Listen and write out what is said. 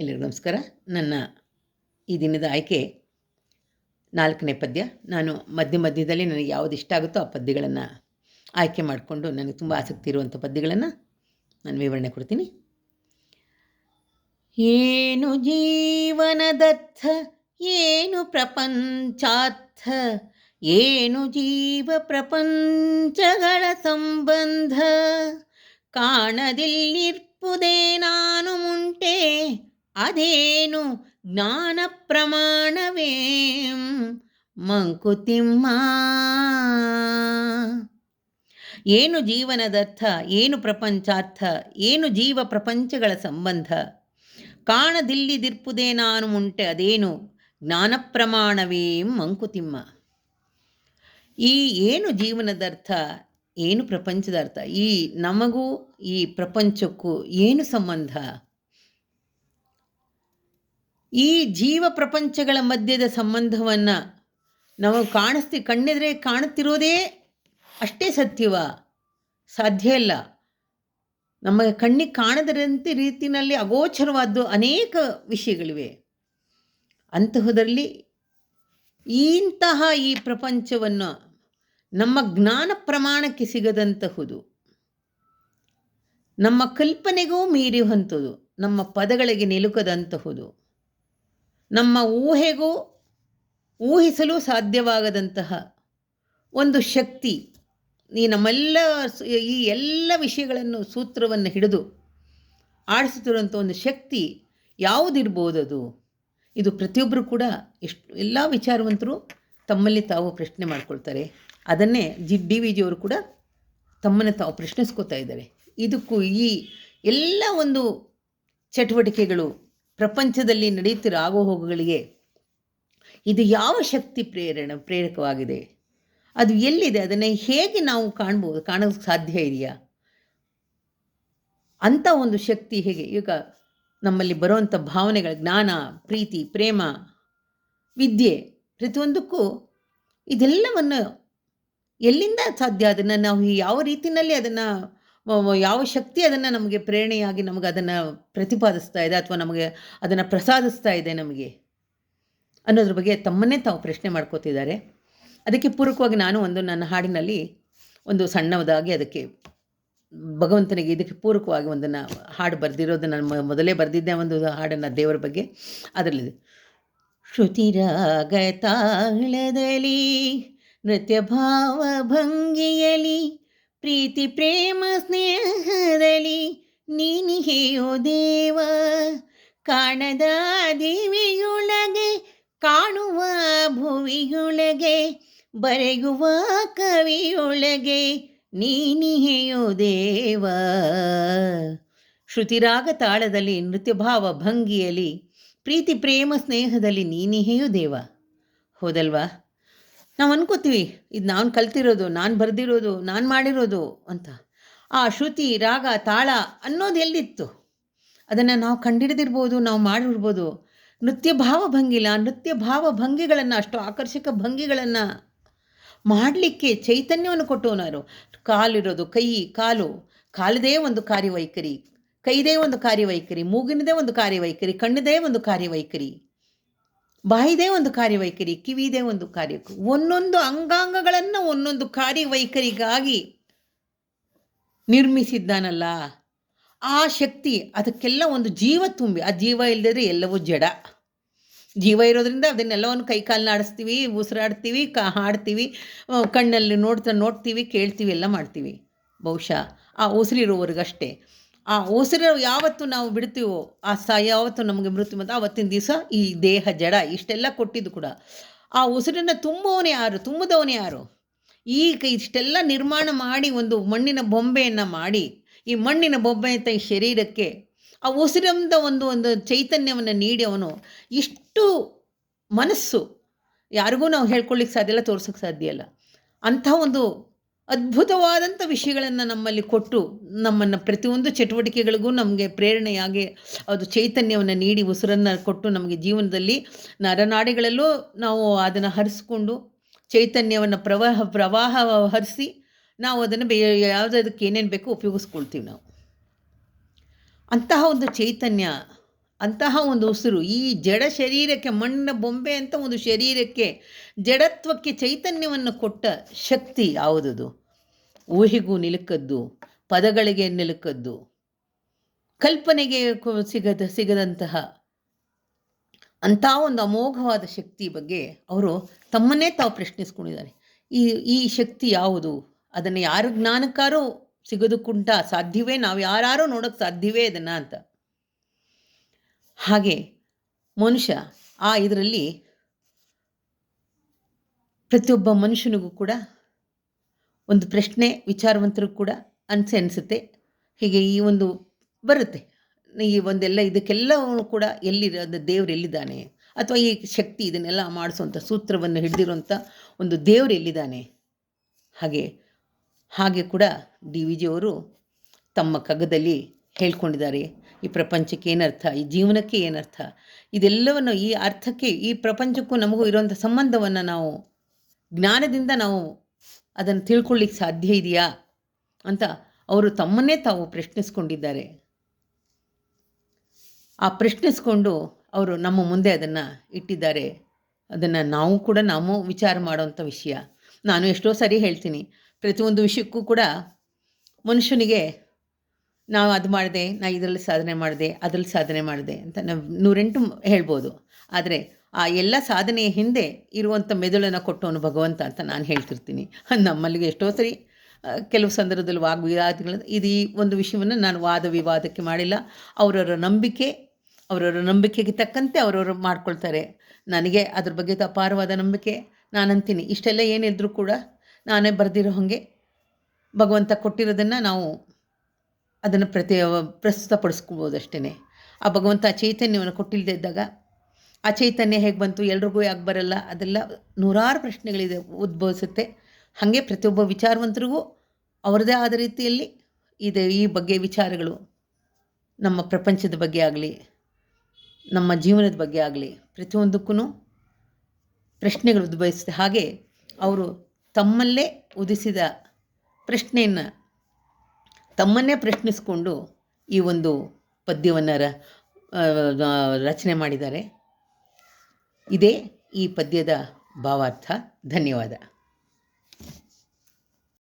ಎಲ್ಲರಿಗೂ ನಮಸ್ಕಾರ. ನನ್ನ ಈ ದಿನದ ಆಯ್ಕೆ ನಾಲ್ಕನೇ ಪದ್ಯ. ನಾನು ಮಧ್ಯ ಮಧ್ಯದಲ್ಲಿ ನನಗೆ ಯಾವುದು ಇಷ್ಟ ಆಗುತ್ತೋ ಆ ಪದ್ಯಗಳನ್ನು ಆಯ್ಕೆ ಮಾಡಿಕೊಂಡು ನನಗೆ ತುಂಬ ಆಸಕ್ತಿ ಇರುವಂಥ ಪದ್ಯಗಳನ್ನು ನಾನು ವಿವರಣೆ ಕೊಡ್ತೀನಿ. ಏನು ಜೀವನದರ್ಥ, ಏನು ಪ್ರಪಂಚಾರ್ಥ, ಏನು ಜೀವ ಪ್ರಪಂಚಗಳ ಸಂಬಂಧ, ಕಾಣದಿಲ್ಲಿರ್ಪುದೇ ನಾನು ಮುಂಟೆ ಅದೇನು ಜ್ಞಾನ ಪ್ರಮಾಣವೇ ಮಂಕುತಿಮ್ಮ. ಏನು ಜೀವನದರ್ಥ, ಏನು ಪ್ರಪಂಚಾರ್ಥ, ಏನು ಜೀವ ಪ್ರಪಂಚಗಳ ಸಂಬಂಧ? ಕಾಣದಿಲ್ಲಿದಿರ್ಪುದೇ ನಾನು ಮುಂಟೆ ಅದೇನು ಜ್ಞಾನ ಪ್ರಮಾಣವೇ ಮಂಕುತಿಮ್ಮ. ಈ ಏನು ಜೀವನದರ್ಥ, ಏನು ಪ್ರಪಂಚದ ಅರ್ಥ ಈ ನಮಗೂ, ಈ ಪ್ರಪಂಚಕ್ಕೂ ಏನು ಸಂಬಂಧ? ಈ ಜೀವ ಪ್ರಪಂಚಗಳ ಮಧ್ಯದ ಸಂಬಂಧವನ್ನು ನಾವು ಕಾಣಿಸ್ತಿ, ಕಣ್ಣೆದ್ರೆ ಕಾಣುತ್ತಿರೋದೇ ಅಷ್ಟೇ ಸತ್ಯವ? ಸಾಧ್ಯ ಇಲ್ಲ. ನಮ್ಮ ಕಣ್ಣಿಗೆ ಕಾಣದರಂತೆ ರೀತಿಯಲ್ಲಿ ಅಗೋಚರವಾದ್ದು ಅನೇಕ ವಿಷಯಗಳಿವೆ. ಅಂತಹದರಲ್ಲಿ ಇಂತಹ ಈ ಪ್ರಪಂಚವನ್ನು ನಮ್ಮ ಜ್ಞಾನ ಪ್ರಮಾಣಕ್ಕೆ ಸಿಗದಂತಹುದು, ನಮ್ಮ ಕಲ್ಪನೆಗೂ ಮೀರಿಯುವಂಥದ್ದು ನಮ್ಮ ಪದಗಳಿಗೆ ನಿಲುಕದಂತಹುದು ನಮ್ಮ ಊಹೆಗೂ ಊಹಿಸಲು ಸಾಧ್ಯವಾಗದಂತಹ ಒಂದು ಶಕ್ತಿ ಈ ನಮ್ಮೆಲ್ಲ ಈ ಎಲ್ಲ ವಿಷಯಗಳನ್ನು ಸೂತ್ರವನ್ನು ಹಿಡಿದು ಆಡಿಸುತ್ತಿರುವಂಥ ಒಂದು ಶಕ್ತಿ ಯಾವುದಿರ್ಬೋದು ಅದು? ಇದು ಪ್ರತಿಯೊಬ್ಬರು ಕೂಡ ಎಷ್ಟು, ಎಲ್ಲ ವಿಚಾರವಂತರು ತಮ್ಮಲ್ಲಿ ತಾವು ಪ್ರಶ್ನೆ ಮಾಡ್ಕೊಳ್ತಾರೆ. ಅದನ್ನೇ ಜಿ ಡಿ ವಿ ಜಿಯವರು ಕೂಡ ತಮ್ಮನ್ನು ತಾವು ಪ್ರಶ್ನಿಸ್ಕೋತಾ ಇದ್ದಾರೆ. ಇದಕ್ಕೂ ಈ ಎಲ್ಲ ಒಂದು ಚಟುವಟಿಕೆಗಳು ಪ್ರಪಂಚದಲ್ಲಿ ನಡೆಯುತ್ತಿರೋ ಆಗೋಹೋಗುಗಳಿಗೆ ಇದು ಯಾವ ಶಕ್ತಿ ಪ್ರೇರಣೆ, ಪ್ರೇರಕವಾಗಿದೆ? ಅದು ಎಲ್ಲಿದೆ? ಅದನ್ನು ಹೇಗೆ ನಾವು ಕಾಣ್ಬೋದು ಕಾಣೋಕ್ಕೆ ಸಾಧ್ಯ ಇದೆಯಾ? ಅಂಥ ಒಂದು ಶಕ್ತಿ ಹೇಗೆ? ಈಗ ನಮ್ಮಲ್ಲಿ ಬರುವಂಥ ಭಾವನೆಗಳ ಜ್ಞಾನ, ಪ್ರೀತಿ, ಪ್ರೇಮ, ವಿದ್ಯೆ ಪ್ರತಿಯೊಂದಕ್ಕೂ ಇದೆಲ್ಲವನ್ನು ಎಲ್ಲಿಂದ ಸಾಧ್ಯ? ಅದನ್ನು ನಾವು ಯಾವ ರೀತಿಯಲ್ಲಿ ಅದನ್ನು ಯಾವ ಶಕ್ತಿ ಅದನ್ನು ನಮಗೆ ಪ್ರೇರಣೆಯಾಗಿ ನಮಗೆ ಅದನ್ನು ಪ್ರತಿಪಾದಿಸ್ತಾ ಇದೆ ಅಥವಾ ನಮಗೆ ಅದನ್ನು ಪ್ರಸಾದಿಸ್ತಾ ಇದೆ ನಮಗೆ ಅನ್ನೋದ್ರ ಬಗ್ಗೆ ತಮ್ಮನ್ನೇ ತಾವು ಪ್ರಶ್ನೆ ಮಾಡ್ಕೋತಿದ್ದಾರೆ. ಅದಕ್ಕೆ ಪೂರಕವಾಗಿ ನಾನು ಒಂದು ನನ್ನ ಹಾಡಿನಲ್ಲಿ ಒಂದು ಸಣ್ಣದಾಗಿ ಅದಕ್ಕೆ ಭಗವಂತನಿಗೆ ಇದಕ್ಕೆ ಪೂರಕವಾಗಿ ಒಂದನ್ನು ಹಾಡು ಬರೆದಿರೋದು ನಾನು ಮೊದಲೇ ಬರೆದಿದ್ದೆ ಒಂದು ಹಾಡನ್ನು ದೇವರ ಬಗ್ಗೆ. ಅದರಲ್ಲಿ ಶ್ರುತಿರಾಗ ತಾಳದಲ್ಲಿ ನೃತ್ಯ ಭಾವ ಭಂಗಿಯಲಿ ಪ್ರೀತಿ, ಪ್ರೇಮ, ಸ್ನೇಹದಲ್ಲಿ ನೀನಿಗೆಯೋ ದೇವ. ಕಾಣದ ದಿವಿಯೊಳಗೆ, ಕಾಣುವ ಭುವಿಯೊಳಗೆ, ಬರೆಯುವ ಕವಿಯೊಳಗೆ ನೀನಿಯೋ ದೇವ. ಶ್ರುತಿರಾಗ ತಾಳದಲ್ಲಿ ನೃತ್ಯಭಾವ ಭಂಗಿಯಲ್ಲಿ, ಪ್ರೀತಿ, ಪ್ರೇಮ, ಸ್ನೇಹದಲ್ಲಿ ನೀನಿಹೆಯೋ ದೇವ. ಹೌದಲ್ವಾ? ನಾವು ಅನ್ಕೋತೀವಿ, ಇದು ನಾನು ಕಲ್ತಿರೋದು, ನಾನು ಬರೆದಿರೋದು, ನಾನು ಮಾಡಿರೋದು ಅಂತ. ಆ ಶ್ರುತಿ, ರಾಗ, ತಾಳ ಅನ್ನೋದು ಎಲ್ಲಿತ್ತು? ಅದನ್ನು ನಾವು ಕಂಡಿಡಿದಿರ್ಬೋದು, ನಾವು ಮಾಡಿರ್ಬೋದು. ನೃತ್ಯ ಭಾವ ಭಂಗಿಲ, ನೃತ್ಯ ಭಾವ ಭಂಗಿಗಳನ್ನು, ಅಷ್ಟು ಆಕರ್ಷಕ ಭಂಗಿಗಳನ್ನು ಮಾಡಲಿಕ್ಕೆ ಚೈತನ್ಯವನ್ನು ಕೊಟ್ಟವನಾರು ಕಾಲಿರೋದು ಕೈ, ಕಾಲು. ಕಾಲದೇ ಒಂದು ಕಾರ್ಯವೈಖರಿ. ಕೈದೇ ಒಂದು ಕಾರ್ಯವೈಖರಿ. ಮೂಗಿನದೇ ಒಂದು ಕಾರ್ಯವೈಖರಿ. ಕಣ್ಣದೇ ಒಂದು ಕಾರ್ಯವೈಖರಿ. ಬಾಯಿದೇ ಒಂದು ಕಾರ್ಯವೈಖರಿ, ಕಿವಿದೇ ಒಂದು ಕಾರ್ಯ. ಒಂದೊಂದು ಅಂಗಾಂಗಗಳನ್ನು ಒಂದೊಂದು ಕಾರ್ಯವೈಖರಿಗಾಗಿ ನಿರ್ಮಿಸಿದ್ದಾನಲ್ಲ, ಆ ಶಕ್ತಿ, ಅದಕ್ಕೆಲ್ಲ ಒಂದು ಜೀವ ತುಂಬಿ, ಆ ಜೀವ ಇಲ್ಲದಿದ್ರೆ ಎಲ್ಲವೂ ಜಡ. ಜೀವ ಇರೋದ್ರಿಂದ ಅದನ್ನೆಲ್ಲವನ್ನು ಕೈ ಕಾಲನ್ನ ಆಡಿಸ್ತೀವಿ ಉಸಿರಾಡ್ತೀವಿ, ಕ ಹಾಡ್ತೀವಿ ಕಣ್ಣಲ್ಲಿ ನೋಡ್ತಾ ನೋಡ್ತೀವಿ, ಕೇಳ್ತೀವಿ, ಎಲ್ಲ ಮಾಡ್ತೀವಿ. ಬಹುಶಃ ಆ ಉಸಿರಿರೋವರೆಗಷ್ಟೇ ಆ ಉಸಿರು ಯಾವತ್ತು ನಾವು ಬಿಡ್ತೀವೋ ಆ ಸ ಯಾವತ್ತು ನಮಗೆ ಮೃತ್ಯು ಮತ್ತು ಆವತ್ತಿನ ದಿವಸ ಈ ದೇಹ ಜಡ, ಇಷ್ಟೆಲ್ಲ ಕೊಟ್ಟಿದ್ದು ಕೂಡ. ಆ ಉಸಿರನ್ನು ತುಂಬುವವನೇ ಯಾರು? ತುಂಬದವನೇ ಯಾರು? ಈಗ ಇಷ್ಟೆಲ್ಲ ನಿರ್ಮಾಣ ಮಾಡಿ ಒಂದು ಮಣ್ಣಿನ ಬೊಂಬೆಯನ್ನು ಮಾಡಿ, ಈ ಮಣ್ಣಿನ ಬೊಂಬೆ ಅಂತ ಈ ಶರೀರಕ್ಕೆ, ಆ ಉಸಿರಂದ ಒಂದು ಒಂದು ಚೈತನ್ಯವನ್ನು ನೀಡಿ ಅವನು ಇಷ್ಟು ಮನಸ್ಸು. ಯಾರಿಗೂ ನಾವು ಹೇಳ್ಕೊಳ್ಳಿಕ್ಕೆ ಸಾಧ್ಯ ಇಲ್ಲ, ತೋರ್ಸೋಕ್ಕೆ ಸಾಧ್ಯ ಇಲ್ಲ. ಅಂಥ ಒಂದು ಅದ್ಭುತವಾದಂಥ ವಿಷಯಗಳನ್ನು ನಮ್ಮಲ್ಲಿ ಕೊಟ್ಟು ನಮ್ಮನ್ನು ಪ್ರತಿಯೊಂದು ಚಟುವಟಿಕೆಗಳಿಗೂ ನಮಗೆ ಪ್ರೇರಣೆಯಾಗಿ ಅದು ಚೈತನ್ಯವನ್ನು ನೀಡಿ ಉಸಿರನ್ನು ಕೊಟ್ಟು ನಮಗೆ ಜೀವನದಲ್ಲಿ ನರನಾಡಿಗಳಲ್ಲೂ ನಾವು ಅದನ್ನು ಹರಿಸ್ಕೊಂಡು ಚೈತನ್ಯವನ್ನು ಪ್ರವಾಹ ಪ್ರವಾಹ ಹರಿಸಿ ನಾವು ಅದನ್ನು ಬೇ ಯಾವುದಕ್ಕೆ ಏನೇನು ಬೇಕೋ ಉಪಯೋಗಿಸ್ಕೊಳ್ತೀವಿ ನಾವು. ಅಂತಹ ಒಂದು ಚೈತನ್ಯ ಅಂತಹ ಒಂದು ಉಸಿರು, ಈ ಜಡ ಶರೀರಕ್ಕೆ ಮಣ್ಣಿನ ಬೊಂಬೆ ಅಂತ ಒಂದು ಶರೀರಕ್ಕೆ ಜಡತ್ವಕ್ಕೆ ಚೈತನ್ಯವನ್ನು ಕೊಟ್ಟ ಶಕ್ತಿ ಯಾವುದದು? ಊಹಿಗೂ ನಿಲುಕದ್ದು, ಪದಗಳಿಗೆ ನಿಲುಕದ್ದು, ಕಲ್ಪನೆಗೆ ಸಿಗದ, ಸಿಗದಂತಹ ಅಂಥ ಒಂದು ಅಮೋಘವಾದ ಶಕ್ತಿ ಬಗ್ಗೆ ಅವರು ತಮ್ಮನ್ನೇ ತಾವು ಪ್ರಶ್ನಿಸ್ಕೊಂಡಿದ್ದಾರೆ. ಈ ಈ ಶಕ್ತಿ ಯಾವುದು? ಅದನ್ನು ಯಾರು ಜ್ಞಾನಕ್ಕಾರೂ ಸಿಗದುಕುಂಟ ಸಾಧ್ಯವೇ? ನಾವು ಯಾರು ನೋಡೋಕ್ಕೆ ಸಾಧ್ಯವೇ ಅದನ್ನು ಅಂತ. ಹಾಗೆ ಮನುಷ್ಯ ಆ ಇದರಲ್ಲಿ ಪ್ರತಿಯೊಬ್ಬ ಮನುಷ್ಯನಿಗೂ ಕೂಡ ಒಂದು ಪ್ರಶ್ನೆ, ವಿಚಾರವಂತರು ಕೂಡ ಅನಿಸೆ ಅನಿಸುತ್ತೆ. ಹೀಗೆ ಈ ಒಂದು ಬರುತ್ತೆ. ಈ ಒಂದೆಲ್ಲ ಇದಕ್ಕೆಲ್ಲವೂ ಕೂಡ ಎಲ್ಲಿರೋ ದೇವ್ರು ಎಲ್ಲಿದ್ದಾನೆ? ಅಥವಾ ಈ ಶಕ್ತಿ ಇದನ್ನೆಲ್ಲ ಮಾಡಿಸುವಂಥ ಸೂತ್ರವನ್ನು ಹಿಡಿದಿರುವಂಥ ಒಂದು ದೇವ್ರು ಎಲ್ಲಿದ್ದಾನೆ? ಹಾಗೆ ಹಾಗೆ ಕೂಡ ಡಿ ವಿ ಜಿಯವರು ತಮ್ಮ ಕಗ್ಗದಲ್ಲಿ ಹೇಳ್ಕೊಂಡಿದ್ದಾರೆ. ಈ ಪ್ರಪಂಚಕ್ಕೆ ಏನರ್ಥ? ಈ ಜೀವನಕ್ಕೆ ಏನರ್ಥ? ಇದೆಲ್ಲವನ್ನು ಈ ಅರ್ಥಕ್ಕೆ, ಈ ಪ್ರಪಂಚಕ್ಕೂ ನಮಗೂ ಇರುವಂಥ ಸಂಬಂಧವನ್ನು ನಾವು, ಜ್ಞಾನದಿಂದ ನಾವು ಅದನ್ನು ತಿಳ್ಕೊಳ್ಳಿಕ್ಕೆ ಸಾಧ್ಯ ಇದೆಯಾ? ಅಂತ ಅವರು ತಮ್ಮನ್ನೇ ತಾವು ಪ್ರಶ್ನಿಸ್ಕೊಂಡಿದ್ದಾರೆ. ಆ ಪ್ರಶ್ನಿಸ್ಕೊಂಡು ಅವರು ನಮ್ಮ ಮುಂದೆ ಅದನ್ನು ಇಟ್ಟಿದ್ದಾರೆ. ಅದನ್ನು ನಾವು ಕೂಡ ನಾವು ವಿಚಾರ ಮಾಡುವಂಥ ವಿಷಯ. ನಾನು ಎಷ್ಟೋ ಸರಿ ಹೇಳ್ತೀನಿ, ಪ್ರತಿಯೊಂದು ವಿಷಯಕ್ಕೂ ಕೂಡ ಮನುಷ್ಯನಿಗೆ ನಾವು ಅದು ಮಾಡಿದೆ, ನಾ ಇದರಲ್ಲಿ ಸಾಧನೆ ಮಾಡಿದೆ, ಅದರಲ್ಲಿ ಸಾಧನೆ ಮಾಡಿದೆ ಅಂತ ನಾವು ನೂರೆಂಟು ಹೇಳ್ಬೋದು. ಆದರೆ ಆ ಎಲ್ಲ ಸಾಧನೆಯ ಹಿಂದೆ ಇರುವಂಥ ಮೆದುಳನ್ನು ಕೊಟ್ಟವನು ಭಗವಂತ ಅಂತ ನಾನು ಹೇಳ್ತಿರ್ತೀನಿ. ನಮ್ಮಲ್ಲಿಗೆ ಎಷ್ಟೋ ಸರಿ ಕೆಲವು ಸಂದರ್ಭದಲ್ಲಿ ವಾಗ್ವಿವಾದಗಳು ಇದು ಈ ಒಂದು ವಿಷಯವನ್ನು ನಾನು ವಾದ ವಿವಾದಕ್ಕೆ ಮಾಡಿಲ್ಲ. ಅವರವರ ನಂಬಿಕೆ, ಅವರವರ ನಂಬಿಕೆಗೆ ತಕ್ಕಂತೆ ಅವರವರು ಮಾಡ್ಕೊಳ್ತಾರೆ. ನನಗೆ ಅದ್ರ ಬಗ್ಗೆ ಅಪಾರವಾದ ನಂಬಿಕೆ. ನಾನು ಅಂತೀನಿ ಇಷ್ಟೆಲ್ಲ ಏನಿದ್ರೂ ಕೂಡ ನಾನೇ ಬರೆದಿರೋ ಹಾಗೆ ಭಗವಂತ ಕೊಟ್ಟಿರೋದನ್ನು ನಾವು ಅದನ್ನು ಪ್ರತಿ ಪ್ರಸ್ತುತಪಡಿಸ್ಕೊಬೋದು ಅಷ್ಟೇ ಆ ಭಗವಂತ ಚೈತನ್ಯವನ್ನು ಕೊಟ್ಟಿಲ್ಲದೆ ಇದ್ದಾಗ, ಆ ಚೈತನ್ಯ ಹೇಗೆ ಬಂತು, ಎಲ್ರಿಗೂ ಯಾಕೆ ಬರಲ್ಲ, ಅದೆಲ್ಲ ನೂರಾರು ಪ್ರಶ್ನೆಗಳಿದೆ, ಉದ್ಭವಿಸುತ್ತೆ. ಹಾಗೆ ಪ್ರತಿಯೊಬ್ಬ ವಿಚಾರವಂತರಿಗೂ ಅವರದೇ ಆದ ರೀತಿಯಲ್ಲಿ ಇದೆ ಈ ಬಗ್ಗೆ ವಿಚಾರಗಳು. ನಮ್ಮ ಪ್ರಪಂಚದ ಬಗ್ಗೆ ಆಗಲಿ, ನಮ್ಮ ಜೀವನದ ಬಗ್ಗೆ ಆಗಲಿ ಪ್ರತಿಯೊಂದಕ್ಕೂ ಪ್ರಶ್ನೆಗಳು ಉದ್ಭವಿಸುತ್ತೆ. ಹಾಗೆ ಅವರು ತಮ್ಮಲ್ಲೇ ಉದಿಸಿದ ಪ್ರಶ್ನೆಯನ್ನು ತಮ್ಮನ್ನೇ ಪ್ರಶ್ನಿಸಿಕೊಂಡು ಈ ಒಂದು ಪದ್ಯವನ್ನು ರಚನೆ ಮಾಡಿದ್ದಾರೆ. ಇದೇ ಈ ಪದ್ಯದ ಭಾವಾರ್ಥ. ಧನ್ಯವಾದ.